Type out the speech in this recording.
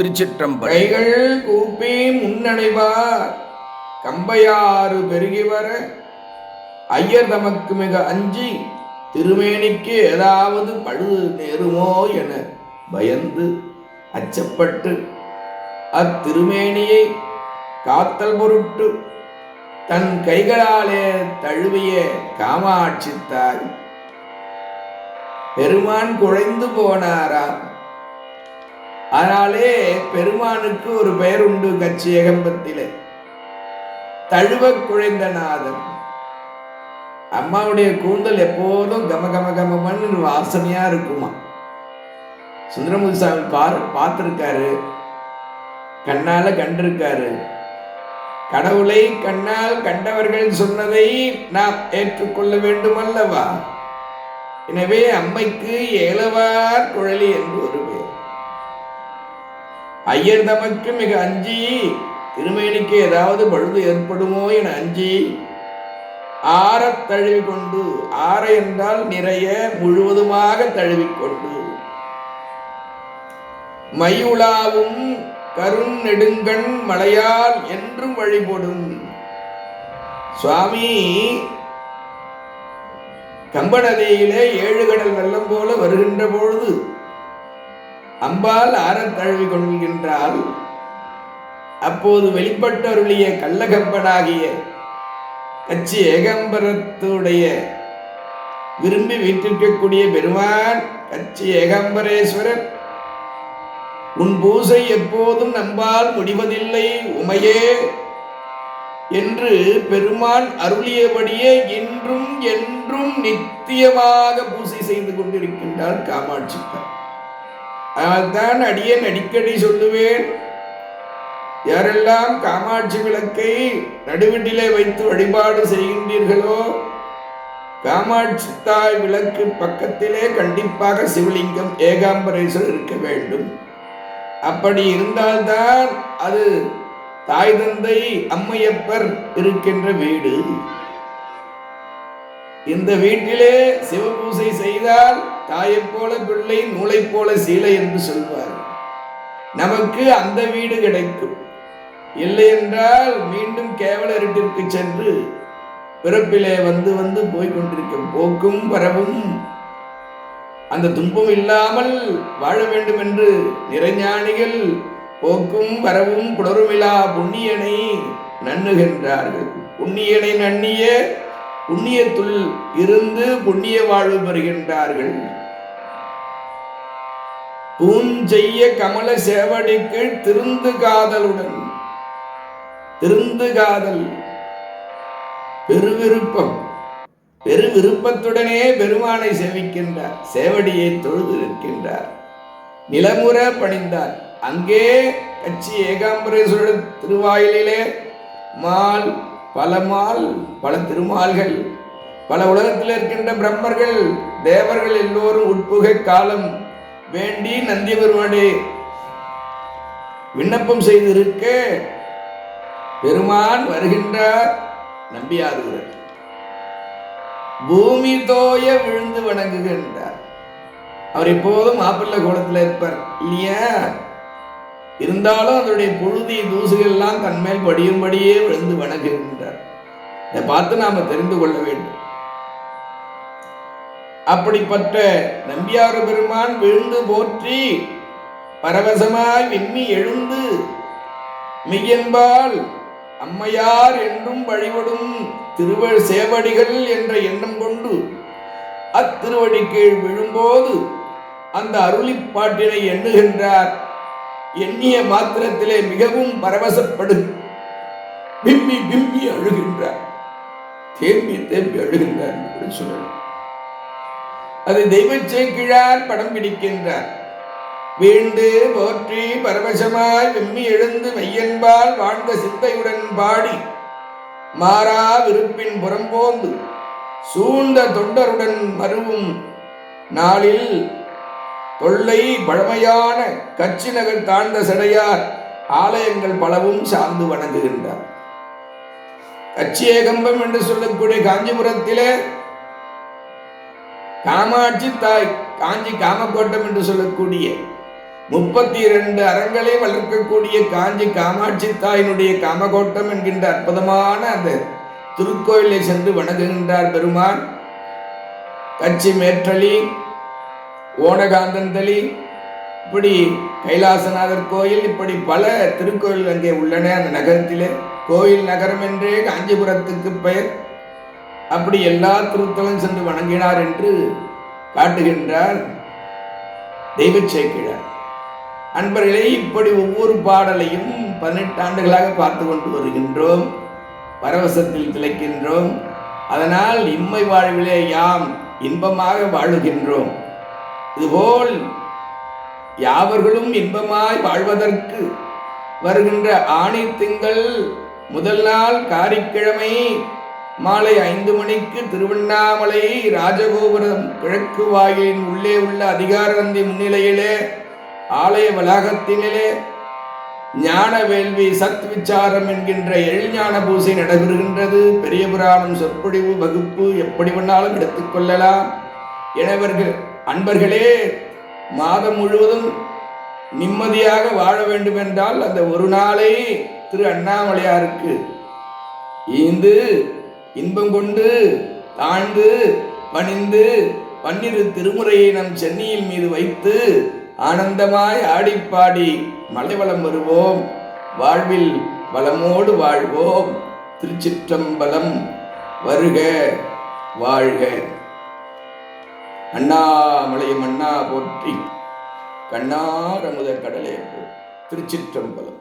திருச்சிற்றம்பைகள் கைகள் கூப்பி முன்னடைவார். கம்பையாறு பெருகி வர. ஐயர் தமக்கு மிக அஞ்சி திருமேனிக்கு ஏதாவது பழுது நேருமோ என பயந்து அச்சப்பட்டு அத்திருமேனியை காத்தல் பொருட்டு தன் கைகளாலே தழுவிய காமாட்சி தாய் பெருமான் குழைந்து போனாராம். அதனாலே பெருமானுக்கு ஒரு பெயர் உண்டு கட்சி ஏகம்பத்திலே தழுவ குழைந்த நாதன். அம்மாவுடைய கூந்தல் எப்போதும் கம கம கமன்னு வாசனையா இருக்குமா? சுந்தரமுதி சாமி பார் பார்த்துருக்காரு. கண்ணால கண்டிருக்காரு. கடவுளை கண்ணால் கண்டவர்கள் சொன்னதை நாம் ஏற்றுக்கொள்ள வேண்டும் அல்லவா எனவே அம்மைக்கு ஏலவார் குழலி என்று ஒரு பேர் ஐயர் தமக்கு மிக அஞ்சி. திருமேனிக்கு ஏதாவது பழுது ஏற்படுமோ என அஞ்சி. ஆறத் தழுவி கொண்டு ஆற என்றால் நிறைய முழுவதுமாக தழுவிக்கொண்டு மயுளாவும் கருண் நெடுங்கண் மலையால் என்றும் வழிபடும். சுவாமி கம்ப நதியிலே ஏழு கடல் வெள்ளம் போல வருகின்ற பொழுது அம்பால் ஆறத் தழுவி கொள்கின்றால் அப்போது வெளிப்பட்டருளிய கள்ளகம்பனாகிய கச்சி ஏகம்பரத்துடைய விரும்பி வீட்டிருக்கக்கூடிய பெருமான் கச்சி ஏகம்பரேஸ்வரர் உன் பூசை எப்போதும் நம்பால் முடிவதில்லை உமையே என்று பெருமான் அருளியபடியே இன்றும் என்றும் நித்தியமாக பூசை செய்து கொண்டிருக்கின்றார் காமாட்சி அதனால்தான் அடியேன் அடிக்கடி சொல்லுவேன். யாரெல்லாம் காமாட்சி விளக்கை நடுவீட்டிலே வைத்து வழிபாடு செய்கின்றீர்களோ காமாட்சி தாய் விளக்கு பக்கத்திலே கண்டிப்பாக சிவலிங்கம் ஏகாம்பரேஸ்வரர் இருக்க வேண்டும். அப்படி இருந்தால்தான் அது தாய் தந்தை அம்மையப்பர் இருக்கின்ற வீடு. இந்த வீட்டிலே சிவபூசை செய்தால் தாயைப் போல பிள்ளை நூலைப் போல சீலை என்று சொல்வார் நமக்கு அந்த வீடு கிடைக்கும். இல்லை என்றால் மீண்டும் கேவல இருட்டிற்கு சென்று பிறப்பிலே வந்து வந்து போய்கொண்டிருக்கும் போக்கும் வரவும் அந்த துன்பம் இல்லாமல் வாழ வேண்டும் என்று நிறைஞானிகள் போக்கும் வரவும் புணருமிலா புண்ணியனை நண்ணுகின்றார்கள் புண்ணியனை நண்ணிய புண்ணியத்துள் இருந்து புண்ணிய வாழ்வு பெறுகின்றார்கள். பூஞ்செய்ய கமல சேவடிக்கு திருந்து காதலுடன் திருந்து காதல் பெருவிருப்பம். பெரு விருப்பத்துடனே பெருமானை சேவிக்கின்றார். சேவடியை தொழுது நிற்கின்றார். நிலமுற பணிந்தார். அங்கே கட்சி ஏகாம்பரேஸ்வரர் திருவாயிலே மால் பல மால் பல திருமால்கள் பல உலகத்தில் இருக்கின்ற பிரம்மர்கள் தேவர்கள் எல்லோரும் உட்புகை காலம் வேண்டி நந்தி பெருமானே விண்ணப்பம் செய்திருக்க பெருமான் வருகின்றார் நம்பியாருகிறார் பூமி தோய விழுந்து வணங்குகின்றார். அவர் எப்போதும் மாப்பிள்ளை கோலத்தில் இருப்பார் இல்லையா? இருந்தாலும் அதனுடைய புழுதி தூசுகள் எல்லாம் தன் மேல் படியும்படியே விழுந்து வணங்குகின்றார். இதை பார்த்து நாம தெரிந்து கொள்ள வேண்டும். அப்படிப்பட்ட நம்பியாறு பெருமான் விழுந்து போற்றி பரவசமாய் விம்மி எழுந்து மெய்யன்பால் அம்மையார் என்றும் வழிபடும் திருவ சேவடிகள் என்ற எண்ணம் கொண்டு அத்திருவடி கீழ் விழும்போது அந்த அருளிப்பாட்டினை எண்ணுகின்றார். எண்ணிய மாத்திரத்திலே மிகவும் பரவசப்படு. விம்மி விம்மி அழுகின்றார். தேம்பி தேம்பி அழுகின்றார் என்று சொல்லலாம். அது தெய்வ சேக்கிழார் படம் பிடிக்கின்றார். வீண்டு போற்றி பரவசமாய் வெம்மி எழுந்து மெய்யன்பால் வாழ்ந்த சிந்தையுடன் பாடி மாறா விருப்பின் புறம்போந்து சூழ்ந்த தொண்டருடன் மருவும். நாளில் தொல்லை பழமையான கட்சி நகர் தாழ்ந்த சடையார் ஆலயங்கள் பலவும் சார்ந்து வணங்குகின்றார். கச்சியேகம்பம் என்று சொல்லக்கூடிய காஞ்சிபுரத்திலே காமாட்சி தாய் காஞ்சி காமக்கோட்டம் என்று சொல்லக்கூடிய முப்பத்தி இரண்டு அறங்களை வளர்க்கக்கூடிய காஞ்சி காமாட்சி தாயினுடைய காமகோட்டம் என்கின்ற அற்புதமான அந்த திருக்கோயிலை சென்று வணங்குகின்றார் பெருமான். கச்சி மேற்றளி ஓனகாந்தந்தளி இப்படி கைலாசநாதர் கோயில் இப்படி பல திருக்கோயில் அங்கே உள்ளன அந்த நகரத்திலே. கோயில் நகரம் என்றே காஞ்சிபுரத்துக்கு பெயர். அப்படி எல்லா திருத்தலும் சென்று வணங்கினார் என்று காட்டுகின்றார் தெய்வ சேக்கிழார் அன்பர்களே இப்படி ஒவ்வொரு பாடலையும் பதினெட்டு ஆண்டுகளாக பார்த்து கொண்டு வருகின்றோம் பரவசத்தில் திளைக்கின்றோம். அதனால் இம்மை வாழ்விலே யாம் இன்பமாக வாழுகின்றோம். இதுபோல் யாவர்களும் இன்பமாய் வாழ்வதற்கு வருகின்ற ஆணி திங்கள் முதல் நாள் காரிக்கிழமை மாலை ஐந்து மணிக்கு திருவண்ணாமலை ராஜகோபுரம் கிழக்கு வாயிலின் உள்ளே உள்ள அதிகாரந்தி முன்னிலையிலே ஆலய வளாகத்தினிலே ஞான வேள்வி சத் என்கின்ற எழுஞான பூசை நடைபெறுகின்றது. பெரிய புராணம் சொற்பொழிவு வகுப்பு எப்படி வேணாலும் எடுத்துக்கொள்ளலாம் எனவர்கள் அன்பர்களே மாதம் முழுவதும் நிம்மதியாக வாழ வேண்டுமென்றால் அந்த ஒரு நாளை திரு அண்ணாமலையாருக்கு. ஈந்து இன்பம் கொண்டு தாழ்ந்து பணிந்து பன்னிரு திருமுறையை நம் சென்னியின் மீது வைத்து ஆனந்தமாய் ஆடிப்பாடி மலைவளம் வருவோம். வாழ்வில் வளமோடு வாழ்வோம். திருச்சிற்றம்பலம் வருக வாழ்க. அண்ணாமலையும் அண்ணா போற்றி கண்ணாரமுத கடலே போ திருச்சிற்றம்பலம்.